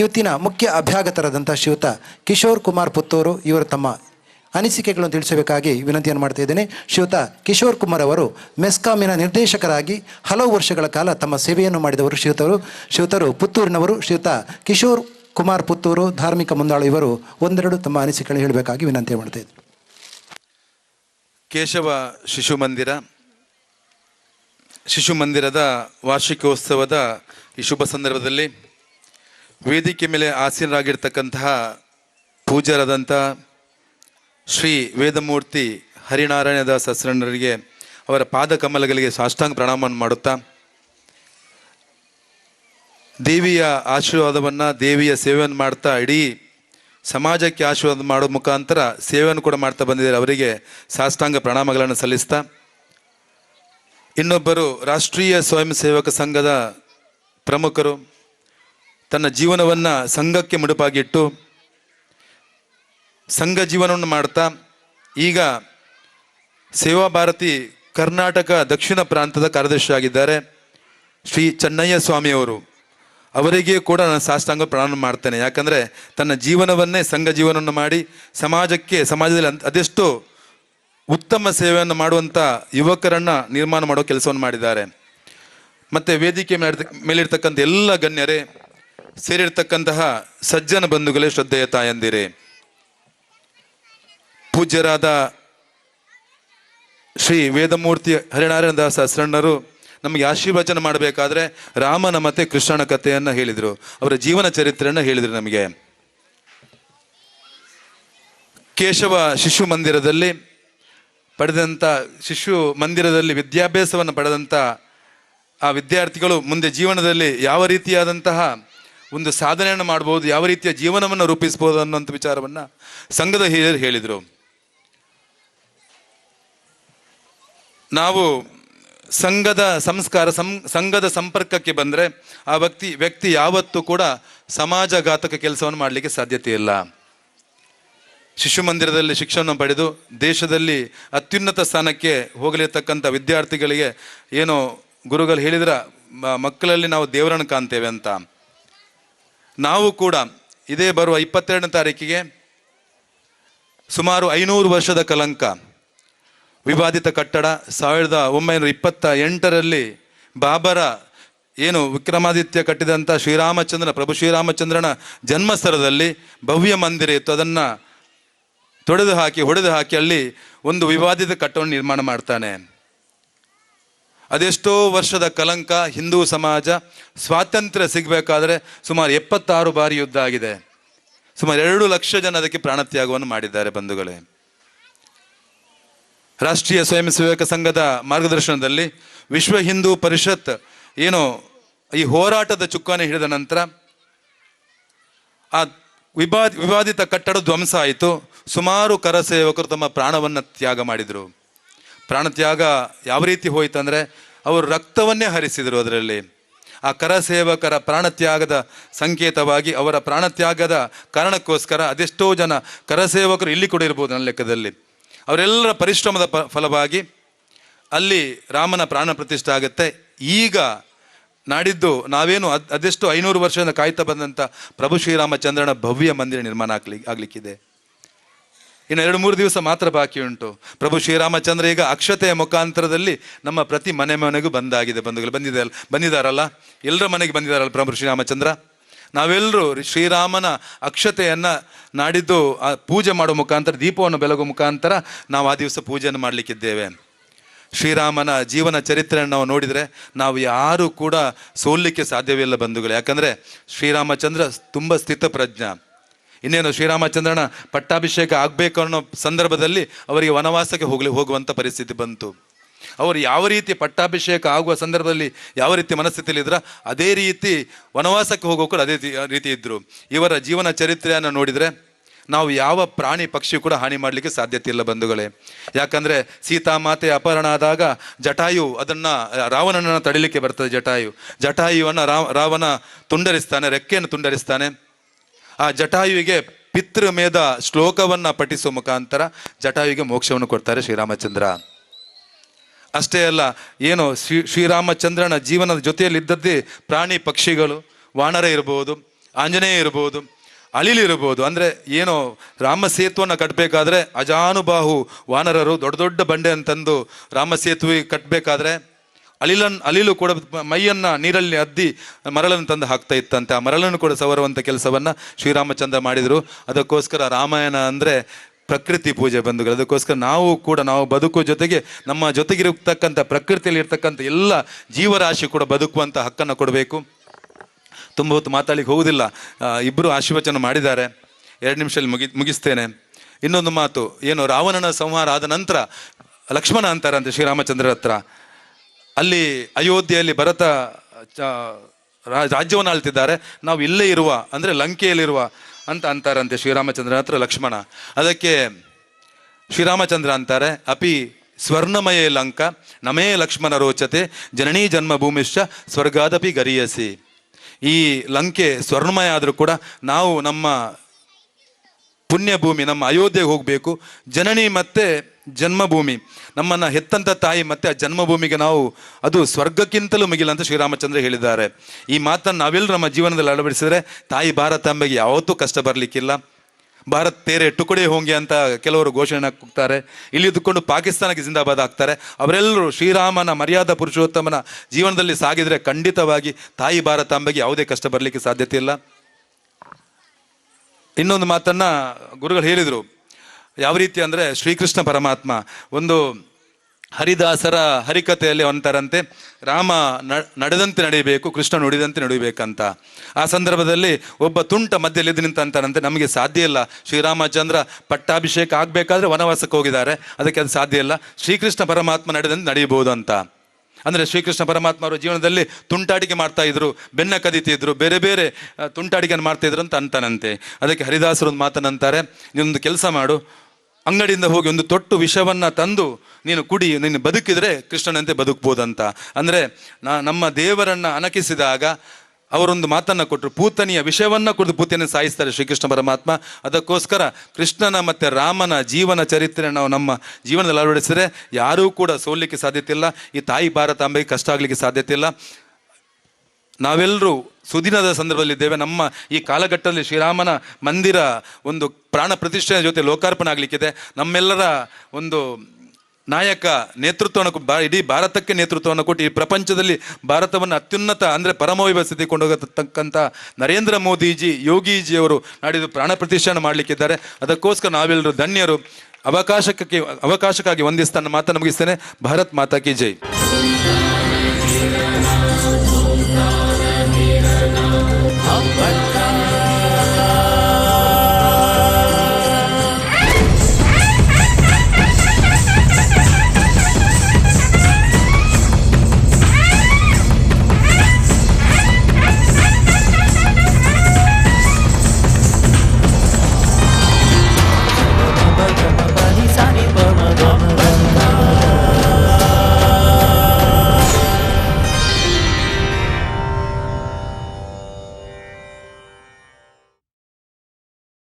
ಇವತ್ತಿನ ಮುಖ್ಯ ಅಭ್ಯಾಗತರಾದಂಥ ಶ್ರೀಯುತ ಕಿಶೋರ್ ಕುಮಾರ್ ಪುತ್ತೂರು ಇವರು ತಮ್ಮ ಅನಿಸಿಕೆಗಳನ್ನು ತಿಳಿಸಬೇಕಾಗಿ ವಿನಂತಿಯನ್ನು ಮಾಡ್ತಾ ಇದ್ದೇನೆ. ಶ್ರೀಯುತ ಕಿಶೋರ್ ಕುಮಾರ್ ಅವರು ಮೆಸ್ಕಾಮಿನ ನಿರ್ದೇಶಕರಾಗಿ ಹಲವು ವರ್ಷಗಳ ಕಾಲ ತಮ್ಮ ಸೇವೆಯನ್ನು ಮಾಡಿದವರು ಶ್ರೀಯುತರು. ಶ್ರೀಯುತರು ಪುತ್ತೂರಿನವರು. ಶ್ರೀಯುತ ಕಿಶೋರ್ ಕುಮಾರ್ ಪುತ್ತೂರು ಧಾರ್ಮಿಕ ಮುಂದಾಳು ಇವರು ಒಂದೆರಡು ತಮ್ಮ ಅನಿಸಿಕೆಗಳನ್ನು ಹೇಳಬೇಕಾಗಿ ವಿನಂತಿ ಮಾಡ್ತಾ ಇದ್ದರು ಕೇಶವ ಶಿಶು ಮಂದಿರ ಶಿಶು ಮಂದಿರದ ವಾರ್ಷಿಕೋತ್ಸವದ ಈ ಶುಭ ಸಂದರ್ಭದಲ್ಲಿ ವೇದಿಕೆ ಮೇಲೆ ಆಸೀನರಾಗಿರ್ತಕ್ಕಂತಹ ಪೂಜ್ಯರಾದಂಥ ಶ್ರೀ ವೇದಮೂರ್ತಿ ಹರಿನಾರಾಯಣ ದಾಸ್ ಹಸರಣ್ಣರಿಗೆ ಅವರ ಪಾದ ಕಮಲಗಳಿಗೆ ಸಾಷ್ಟಾಂಗ ಪ್ರಣಾಮವನ್ನು ಮಾಡುತ್ತಾ, ದೇವಿಯ ಆಶೀರ್ವಾದವನ್ನು, ದೇವಿಯ ಸೇವೆಯನ್ನು ಮಾಡ್ತಾ ಇಡೀ ಸಮಾಜಕ್ಕೆ ಆಶೀರ್ವಾದ ಮಾಡೋ ಮುಖಾಂತರ ಸೇವೆಯನ್ನು ಕೂಡ ಮಾಡ್ತಾ ಬಂದಿದ್ದಾರೆ. ಅವರಿಗೆ ಸಾಷ್ಟಾಂಗ ಪ್ರಣಾಮಗಳನ್ನು ಸಲ್ಲಿಸ್ತಾ, ಇನ್ನೊಬ್ಬರು ರಾಷ್ಟ್ರೀಯ ಸ್ವಯಂ ಸೇವಕ ಸಂಘದ ಪ್ರಮುಖರು ತನ್ನ ಜೀವನವನ್ನು ಸಂಘಕ್ಕೆ ಮುಡುಪಾಗಿಟ್ಟು ಸಂಘ ಜೀವನವನ್ನು ಮಾಡ್ತಾ, ಈಗ ಸೇವಾ ಭಾರತಿ ಕರ್ನಾಟಕ ದಕ್ಷಿಣ ಪ್ರಾಂತದ ಕಾರ್ಯದರ್ಶಿ ಆಗಿದ್ದಾರೆ ಶ್ರೀ ಚೆನ್ನಯ್ಯ ಸ್ವಾಮಿಯವರು ಅವರಿಗೆ ಕೂಡ ನಾನು ಸಾಷ್ಟಾಂಗ ಪ್ರಾರಂಭ ಮಾಡ್ತೇನೆ. ಯಾಕಂದರೆ ತನ್ನ ಜೀವನವನ್ನೇ ಸಂಘ ಜೀವನವನ್ನು ಮಾಡಿ ಸಮಾಜಕ್ಕೆ, ಸಮಾಜದಲ್ಲಿ ಅದೆಷ್ಟೋ ಉತ್ತಮ ಸೇವೆಯನ್ನು ಮಾಡುವಂಥ ಯುವಕರನ್ನು ನಿರ್ಮಾಣ ಮಾಡೋ ಕೆಲಸವನ್ನು ಮಾಡಿದ್ದಾರೆ. ಮತ್ತು ವೇದಿಕೆ ಮೇಲೆ ಮೇಲಿರ್ತಕ್ಕಂಥ ಎಲ್ಲ ಗಣ್ಯರೇ ಸೇರಿರ್ತಕ್ಕಂತಹ ಸಜ್ಜನ ಬಂಧುಗಳೇ ಶ್ರದ್ಧೆಯ ತಾಯಂದಿರೇ ಪೂಜ್ಯರಾದ ಶ್ರೀ ವೇದಮೂರ್ತಿ ಹರಿನಾರಾಯಣ ದಾಸ ಶರಣರು ನಮಗೆ ಆಶೀರ್ವಚನ ಮಾಡಬೇಕಾದ್ರೆ ರಾಮನ ಮತ್ತೆ ಕೃಷ್ಣನ ಕಥೆಯನ್ನು ಹೇಳಿದರು, ಅವರ ಜೀವನ ಚರಿತ್ರೆಯನ್ನು ಹೇಳಿದರು ನಮಗೆ. ಕೇಶವ ಶಿಶು ಮಂದಿರದಲ್ಲಿ ಪಡೆದಂಥ ಶಿಶು ಮಂದಿರದಲ್ಲಿ ವಿದ್ಯಾಭ್ಯಾಸವನ್ನು ಪಡೆದಂಥ ಆ ವಿದ್ಯಾರ್ಥಿಗಳು ಮುಂದೆ ಜೀವನದಲ್ಲಿ ಯಾವ ರೀತಿಯಾದಂತಹ ಒಂದು ಸಾಧನೆಯನ್ನು ಮಾಡ್ಬೋದು, ಯಾವ ರೀತಿಯ ಜೀವನವನ್ನು ರೂಪಿಸ್ಬೋದು ಅನ್ನೋಂಥ ವಿಚಾರವನ್ನು ಸಂಘದ ಹಿರಿಯರು ಹೇಳಿದರು. ನಾವು ಸಂಘದ ಸಂಸ್ಕಾರ, ಸಂ, ಸಂಘದ ಸಂಪರ್ಕಕ್ಕೆ ಬಂದರೆ ಆ ವ್ಯಕ್ತಿ ವ್ಯಕ್ತಿ ಯಾವತ್ತೂ ಕೂಡ ಸಮಾಜಘಾತಕ ಕೆಲಸವನ್ನು ಮಾಡಲಿಕ್ಕೆ ಸಾಧ್ಯತೆ ಇಲ್ಲ. ಶಿಶು ಮಂದಿರದಲ್ಲಿ ಶಿಕ್ಷಣ ಪಡೆದು ದೇಶದಲ್ಲಿ ಅತ್ಯುನ್ನತ ಸ್ಥಾನಕ್ಕೆ ಹೋಗಲಿರ್ತಕ್ಕಂಥ ವಿದ್ಯಾರ್ಥಿಗಳಿಗೆ ಏನು ಗುರುಗಳು ಹೇಳಿದ್ರ ಮಕ್ಕಳಲ್ಲಿ ನಾವು ದೇವರನ್ನು ಕಾಣ್ತೇವೆ ಅಂತ. ನಾವು ಕೂಡ ಇದೇ ಬರುವ ಇಪ್ಪತ್ತೆರಡನೇ ತಾರೀಕಿಗೆ ಸುಮಾರು ಐನೂರು ವರ್ಷದ ಕಲಂಕ, ವಿವಾದಿತ ಕಟ್ಟಡ ಸಾವಿರದ ಒಂಬೈನೂರ ಇಪ್ಪತ್ತ ಎಂಟರಲ್ಲಿ ಬಾಬರ ಏನು ವಿಕ್ರಮಾದಿತ್ಯ ಕಟ್ಟಿದಂಥ ಶ್ರೀರಾಮಚಂದ್ರನ, ಪ್ರಭು ಶ್ರೀರಾಮಚಂದ್ರನ ಜನ್ಮಸ್ಥಳದಲ್ಲಿ ಭವ್ಯ ಮಂದಿರ ಇತ್ತು. ಅದನ್ನು ತೊಡೆದು ಹಾಕಿ ಹೊಡೆದು ಹಾಕಿ ಅಲ್ಲಿ ಒಂದು ವಿವಾದಿತ ಕಟ್ಟವನ್ನು ನಿರ್ಮಾಣ ಮಾಡ್ತಾನೆ. ಅದೆಷ್ಟೋ ವರ್ಷದ ಕಲಂಕ ಹಿಂದೂ ಸಮಾಜ ಸ್ವಾತಂತ್ರ್ಯ ಸಿಗಬೇಕಾದ್ರೆ ಸುಮಾರು ಎಪ್ಪತ್ತಾರು ಬಾರಿ ಯುದ್ಧ ಆಗಿದೆ. ಸುಮಾರು ಎರಡು ಲಕ್ಷ ಜನ ಅದಕ್ಕೆ ಪ್ರಾಣತ್ಯಾಗವನ್ನು ಮಾಡಿದ್ದಾರೆ ಬಂಧುಗಳೇ. ರಾಷ್ಟ್ರೀಯ ಸ್ವಯಂ ಸೇವಕ ಸಂಘದ ಮಾರ್ಗದರ್ಶನದಲ್ಲಿ ವಿಶ್ವ ಹಿಂದೂ ಪರಿಷತ್ ಏನು ಈ ಹೋರಾಟದ ಚುಕ್ಕಾನೆ ಹಿಡಿದ ನಂತರ ಆ ವಿವಾದ ವಿವಾದಿತ ಕಟ್ಟಡ ಧ್ವಂಸ ಆಯಿತು. ಸುಮಾರು ಕರಸೇವಕರು ತಮ್ಮ ಪ್ರಾಣವನ್ನು ತ್ಯಾಗ ಮಾಡಿದರು. ಪ್ರಾಣ ತ್ಯಾಗ ಯಾವ ರೀತಿ ಹೋಯ್ತು ಅಂದರೆ ಅವರು ರಕ್ತವನ್ನೇ ಹರಿಸಿದರು ಅದರಲ್ಲಿ. ಆ ಕರಸೇವಕರ ಪ್ರಾಣತ್ಯಾಗದ ಸಂಕೇತವಾಗಿ ಅವರ ಪ್ರಾಣತ್ಯಾಗದ ಕಾರಣಕ್ಕೋಸ್ಕರ ಅದೆಷ್ಟೋ ಜನ ಕರಸೇವಕರು ಇಲ್ಲಿ ಕೂಡ ಇರ್ಬೋದು ನನ್ನ ಲೆಕ್ಕದಲ್ಲಿ. ಅವರೆಲ್ಲರ ಪರಿಶ್ರಮದ ಫಲವಾಗಿ ಅಲ್ಲಿ ರಾಮನ ಪ್ರಾಣ ಪ್ರತಿಷ್ಠೆ ಆಗುತ್ತೆ. ಈಗ ನಾಡಿದ್ದು ನಾವೇನು ಅದ್, ಅದೆಷ್ಟು ಐನೂರು ವರ್ಷದಿಂದ ಕಾಯ್ತಾ ಬಂದಂಥ ಪ್ರಭು ಶ್ರೀರಾಮಚಂದ್ರನ ಭವ್ಯ ಮಂದಿರ ನಿರ್ಮಾಣ ಆಗ್ಲಿ, ಆಗ್ಲಿಕ್ಕಿದೆ. ಇನ್ನು ಎರಡು ಮೂರು ದಿವಸ ಮಾತ್ರ ಬಾಕಿ ಉಂಟು. ಪ್ರಭು ಶ್ರೀರಾಮಚಂದ್ರ ಈಗ ಅಕ್ಷತೆಯ ಮುಖಾಂತರದಲ್ಲಿ ನಮ್ಮ ಪ್ರತಿ ಮನೆ ಮನೆಗೂ ಬಂದಾಗಿದೆ ಬಂಧುಗಳು. ಬಂದಿದೆ ಬಂದಿದ್ದಾರಲ್ಲ ಎಲ್ಲರ ಮನೆಗೆ ಬಂದಿದ್ದಾರಲ್ಲ ಪ್ರಭು ಶ್ರೀರಾಮಚಂದ್ರ? ನಾವೆಲ್ಲರೂ ಶ್ರೀರಾಮನ ಅಕ್ಷತೆಯನ್ನು ನಾಡಿದ್ದು, ಆ, ಪೂಜೆ ಮಾಡೋ ಮುಖಾಂತರ, ದೀಪವನ್ನು ಬೆಳಗೋ ಮುಖಾಂತರ ನಾವು ಆ ದಿವಸ ಪೂಜೆಯನ್ನು ಮಾಡಲಿಕ್ಕಿದ್ದೇವೆ. ಶ್ರೀರಾಮನ ಜೀವನ ಚರಿತ್ರೆಯನ್ನು ನಾವು ನೋಡಿದರೆ ನಾವು ಯಾರೂ ಕೂಡ ಸೋಲಿಕ್ಕೆ ಸಾಧ್ಯವಿಲ್ಲ ಬಂಧುಗಳು. ಯಾಕಂದರೆ ಶ್ರೀರಾಮಚಂದ್ರ ತುಂಬ ಸ್ಥಿತಪ್ರಜ್ಞ. ಇನ್ನೇನು ಶ್ರೀರಾಮಚಂದ್ರನ ಪಟ್ಟಾಭಿಷೇಕ ಆಗಬೇಕು ಅನ್ನೋ ಸಂದರ್ಭದಲ್ಲಿ ಅವರಿಗೆ ವನವಾಸಕ್ಕೆ ಹೋಗಲಿ ಹೋಗುವಂಥ ಪರಿಸ್ಥಿತಿ ಬಂತು. ಅವರು ಯಾವ ರೀತಿ ಪಟ್ಟಾಭಿಷೇಕ ಆಗುವ ಸಂದರ್ಭದಲ್ಲಿ ಯಾವ ರೀತಿ ಮನಸ್ಥಿತಿಯಲ್ಲಿ ಇದ್ರ, ಅದೇ ರೀತಿ ವನವಾಸಕ್ಕೆ ಹೋಗೋಕ್ಕೂ ಅದೇ ರೀತಿ- ಇದ್ದರು ಇವರ ಜೀವನ ಚರಿತ್ರೆಯನ್ನು ನೋಡಿದರೆ ನಾವು ಯಾವ ಪ್ರಾಣಿ ಪಕ್ಷಿ ಕೂಡ ಹಾನಿ ಮಾಡಲಿಕ್ಕೆ ಸಾಧ್ಯತೆ ಇಲ್ಲ ಬಂಧುಗಳೇ. ಯಾಕಂದರೆ ಸೀತಾಮಾತೆ ಅಪಹರಣ ಆದಾಗ ಜಟಾಯು ಅದನ್ನು ರಾವಣನನ್ನು ತಡಿಲಿಕ್ಕೆ ಬರ್ತದೆ ಜಟಾಯು. ಜಟಾಯುವನ್ನು ರಾವ ರಾವಣ ತುಂಡರಿಸ್ತಾನೆ, ರೆಕ್ಕೆಯನ್ನು ತುಂಡರಿಸ್ತಾನೆ. ಆ ಜಟಾಯುವಿಗೆ ಪಿತೃಮೇಧ ಶ್ಲೋಕವನ್ನ ಪಠಿಸುವ ಮುಖಾಂತರ ಜಟಾಯುವಿಗೆ ಮೋಕ್ಷವನ್ನು ಕೊಡ್ತಾರೆ ಶ್ರೀರಾಮಚಂದ್ರ. ಅಷ್ಟೇ ಅಲ್ಲ, ಏನು ಶ್ರೀ, ಶ್ರೀರಾಮಚಂದ್ರನ ಜೀವನದ ಜೊತೆಯಲ್ಲಿದ್ದದ್ದೇ ಪ್ರಾಣಿ ಪಕ್ಷಿಗಳು, ವಾನರ ಇರಬಹುದು ಆಂಜನೇಯ ಇರ್ಬೋದು ಅಳಿಲಿರ್ಬೋದು ಅಂದರೆ ಏನೋ ರಾಮ ಸೇತುವನ್ನು ಕಟ್ಟಬೇಕಾದ್ರೆ ಅಜಾನುಬಾಹು ವಾನರರು ದೊಡ್ಡ ದೊಡ್ಡ ಬಂಡೆ ಅಂತಂದು ರಾಮ ಸೇತುವೆ ಕಟ್ಟಬೇಕಾದ್ರೆ ಅಲಿಲನ್ ಅಲಿಲು ಕೂಡ ಮೈಯನ್ನ ನೀರಲ್ಲಿ ಅದ್ದಿ ಮರಳನ್ನು ತಂದು ಹಾಕ್ತಾ ಇತ್ತಂತೆ. ಆ ಮರಳನ್ನು ಕೂಡ ಸವರುವಂಥ ಕೆಲಸವನ್ನ ಶ್ರೀರಾಮಚಂದ್ರ ಮಾಡಿದರು. ಅದಕ್ಕೋಸ್ಕರ ರಾಮಾಯಣ ಅಂದರೆ ಪ್ರಕೃತಿ ಪೂಜೆ ಬಂಧುಗಳು. ಅದಕ್ಕೋಸ್ಕರ ನಾವು ಕೂಡ ನಾವು ಬದುಕು ಜೊತೆಗೆ ನಮ್ಮ ಜೊತೆಗಿರತಕ್ಕಂಥ ಪ್ರಕೃತಿಯಲ್ಲಿ ಇರ್ತಕ್ಕಂಥ ಎಲ್ಲ ಜೀವರಾಶಿ ಕೂಡ ಬದುಕುವಂಥ ಹಕ್ಕನ್ನು ಕೊಡಬೇಕು. ತುಂಬ ಹೊತ್ತು ಮಾತಾಡಲಿಕ್ಕೆ ಹೋಗುವುದಿಲ್ಲ ಇಬ್ಬರು ಆಶೀರ್ವಚನ ಮಾಡಿದ್ದಾರೆ. ಎರಡು ನಿಮಿಷದಲ್ಲಿ ಮುಗಿ, ಮುಗಿಸ್ತೇನೆ. ಇನ್ನೊಂದು ಮಾತು, ಏನು ರಾವಣನ ಸಂಹಾರ ಆದ ನಂತರ ಲಕ್ಷ್ಮಣ ಅಂತಾರಂತೆ ಶ್ರೀರಾಮಚಂದ್ರ ಹತ್ರ. ಅಲ್ಲಿ ಅಯೋಧ್ಯೆಯಲ್ಲಿ ಭರತ ರಾಜ್ಯವನ್ನು ಆಳ್ತಿದ್ದಾರೆ. ನಾವು ಇಲ್ಲೇ ಇರುವ, ಅಂದರೆ ಲಂಕೆಯಲ್ಲಿರುವ ಅಂತ ಅಂತಾರಂತೆ ಶ್ರೀರಾಮಚಂದ್ರ ಹತ್ರ ಲಕ್ಷ್ಮಣ. ಅದಕ್ಕೆ ಶ್ರೀರಾಮಚಂದ್ರ ಅಂತಾರೆ, ಅಪಿ ಸ್ವರ್ಣಮಯ ಲಂಕ, ನಮೇ ಲಕ್ಷ್ಮಣ ರೋಚತೆ, ಜನನೀ ಜನ್ಮಭೂಮಿಶ್ಚ ಸ್ವರ್ಗಾದಪಿ ಗರಿಯಸಿ. ಈ ಲಂಕೆ ಸ್ವರ್ಣಮಯ ಆದರೂ ಕೂಡ ನಾವು ನಮ್ಮ ಪುಣ್ಯಭೂಮಿ, ನಮ್ಮ ಅಯೋಧ್ಯೆಗೆ ಹೋಗಬೇಕು. ಜನನಿ ಮತ್ತೆ ಜನ್ಮಭೂಮಿ. ನಮ್ಮನ್ನ ಹೆತ್ತಂತ ತಾಯಿ ಮತ್ತೆ ಆ ಜನ್ಮಭೂಮಿಗೆ ನಾವು ಅದು ಸ್ವರ್ಗಕ್ಕಿಂತಲೂ ಮಿಗಿಲ ಅಂತ ಶ್ರೀರಾಮಚಂದ್ರ ಹೇಳಿದ್ದಾರೆ. ಈ ಮಾತನ್ನು ನಾವೆಲ್ಲರೂ ನಮ್ಮ ಜೀವನದಲ್ಲಿ ಅಳವಡಿಸಿದರೆ ತಾಯಿ ಭಾರತ ಅಂಬೆಗೆ ಯಾವತ್ತೂ ಕಷ್ಟ ಬರಲಿಕ್ಕಿಲ್ಲ. ಭಾರತ್ ತೇರೆ ಟುಕಡೆ ಹೋಂಗೆ ಅಂತ ಕೆಲವರು ಘೋಷಣೆ ಕೂಗ್ತಾರೆ. ಇಲ್ಲಿ ಇದ್ದುಕೊಂಡು ಪಾಕಿಸ್ತಾನಕ್ಕೆ ಜಿಂದಾಬಾದ್ ಆಗ್ತಾರೆ. ಅವರೆಲ್ಲರೂ ಶ್ರೀರಾಮನ ಮರ್ಯಾದಾ ಪುರುಷೋತ್ತಮನ ಜೀವನದಲ್ಲಿ ಸಾಗಿದ್ರೆ ಖಂಡಿತವಾಗಿ ತಾಯಿ ಭಾರತ ಭಾರತಾಂಬೆಗೆ ಯಾವುದೇ ಕಷ್ಟ ಬರಲಿಕ್ಕೆ ಸಾಧ್ಯತೆ ಇಲ್ಲ. ಇನ್ನೊಂದು ಮಾತನ್ನ ಗುರುಗಳು ಹೇಳಿದರು. ಯಾವ ರೀತಿ ಅಂದರೆ ಶ್ರೀಕೃಷ್ಣ ಪರಮಾತ್ಮ ಒಂದು ಹರಿದಾಸರ ಹರಿಕತೆಯಲ್ಲಿ ಅಂತಾರಂತೆ, ರಾಮ ನಡೆದಂತೆ ನಡೆಯಬೇಕು, ಕೃಷ್ಣ ನುಡಿದಂತೆ ನಡೆಯಬೇಕಂತ ಆ ಸಂದರ್ಭದಲ್ಲಿ ಒಬ್ಬ ತುಂಟ ಮಧ್ಯದಲ್ಲಿ ಎದ್ದು ನಿಂತಂತಾರಂತೆ ನಮಗೆ ಸಾಧ್ಯ ಇಲ್ಲ. ಶ್ರೀರಾಮಚಂದ್ರ ಪಟ್ಟಾಭಿಷೇಕ ಆಗಬೇಕಾದ್ರೆ ವನವಾಸಕ್ಕೆ ಹೋಗಿದ್ದಾರೆ, ಅದಕ್ಕೆ ಅದು ಸಾಧ್ಯ ಇಲ್ಲ. ಶ್ರೀಕೃಷ್ಣ ಪರಮಾತ್ಮ ನಡೆದಂತೆ ನಡೆಯಬಹುದು ಅಂತ. ಅಂದರೆ ಶ್ರೀಕೃಷ್ಣ ಪರಮಾತ್ಮ ಅವರ ಜೀವನದಲ್ಲಿ ತುಂಟಾಟಿಕೆ ಮಾಡ್ತಾ ಇದ್ರು, ಬೆನ್ನ ಕದೀತಿದ್ರು, ಬೇರೆ ಬೇರೆ ತುಂಟಾಟಿಕೆಯನ್ನು ಮಾಡ್ತಾ ಇದ್ರು ಅಂತ ಅಂತಾನಂತೆ. ಅದಕ್ಕೆ ಹರಿದಾಸರು ಒಂದು ಮಾತನಂತಾರೆ ನೀನೊಂದು ಕೆಲಸ ಮಾಡು ಅಂಗಡಿಯಿಂದ ಹೋಗಿ ಒಂದು ತೊಟ್ಟು ವಿಷವನ್ನು ತಂದು ನೀನು ಕುಡಿ, ನೀನು ಬದುಕಿದರೆ ಕೃಷ್ಣನಂತೆ ಬದುಕ್ಬೋದಂತ. ಅಂದರೆ ನಾ, ನಮ್ಮ ದೇವರನ್ನು ಅಣಕಿಸಿದಾಗ ಅವರೊಂದು ಮಾತನ್ನು ಕೊಟ್ಟರು ಪೂತನಿಯ ವಿಷಯವನ್ನು ಕುಡಿದು ಪೂತನಿಯನ್ನು ಸಾಯಿಸ್ತಾರೆ ಶ್ರೀಕೃಷ್ಣ ಪರಮಾತ್ಮ. ಅದಕ್ಕೋಸ್ಕರ ಕೃಷ್ಣನ ಮತ್ತು ರಾಮನ ಜೀವನ ಚರಿತ್ರೆ ನಾವು ನಮ್ಮ ಜೀವನದಲ್ಲಿ ಅಳವಡಿಸಿದರೆ ಯಾರೂ ಕೂಡ ಸೋಲಿಕ್ಕೆ ಸಾಧ್ಯತೆ ಇಲ್ಲ. ಈ ತಾಯಿ ಭಾರತಾಂಬೆಗೆ ಕಷ್ಟ ಆಗಲಿಕ್ಕೆ ಸಾಧ್ಯತೆ ಇಲ್ಲ. ನಾವೆಲ್ಲರೂ ಸುದಿನದ ಸಂದರ್ಭದಲ್ಲಿದ್ದೇವೆ. ನಮ್ಮ ಈ ಕಾಲಘಟ್ಟದಲ್ಲಿ ಶ್ರೀರಾಮನ ಮಂದಿರ ಒಂದು ಪ್ರಾಣ ಪ್ರತಿಷ್ಠೆಯ ಜೊತೆ ಲೋಕಾರ್ಪಣೆ ಆಗಲಿಕ್ಕಿದೆ ನಮ್ಮೆಲ್ಲರ ಒಂದು ನಾಯಕ ನೇತೃತ್ವವನ್ನು ಬಾ- ಇಡೀ ಭಾರತಕ್ಕೆ ನೇತೃತ್ವವನ್ನು ಕೊಟ್ಟು ಈ ಪ್ರಪಂಚದಲ್ಲಿ ಭಾರತವನ್ನು ಅತ್ಯುನ್ನತ ಅಂದರೆ ಪರಮವೈಭವ ಸ್ಥಿತಿ ಕೊಂಡೋಗತಕ್ಕಂಥ ನರೇಂದ್ರ ಮೋದಿಜಿ ಯೋಗಿಜಿಯವರು ನಾಡಿದ್ದು ಪ್ರಾಣ ಪ್ರತಿಷ್ಠೆಯನ್ನು ಮಾಡಲಿಕ್ಕಿದ್ದಾರೆ. ಅದಕ್ಕೋಸ್ಕರ ನಾವೆಲ್ಲರೂ ಧನ್ಯರು. ಅವಕಾಶಕ್ಕೆ, ಅವಕಾಶಕ್ಕಾಗಿ ವಂದಿಸ್ತಾನೆ ಮಾತನ್ನು ಮುಗಿಸ್ತೇನೆ. ಭಾರತ್ ಮಾತಾ ಕಿ ಜೈ.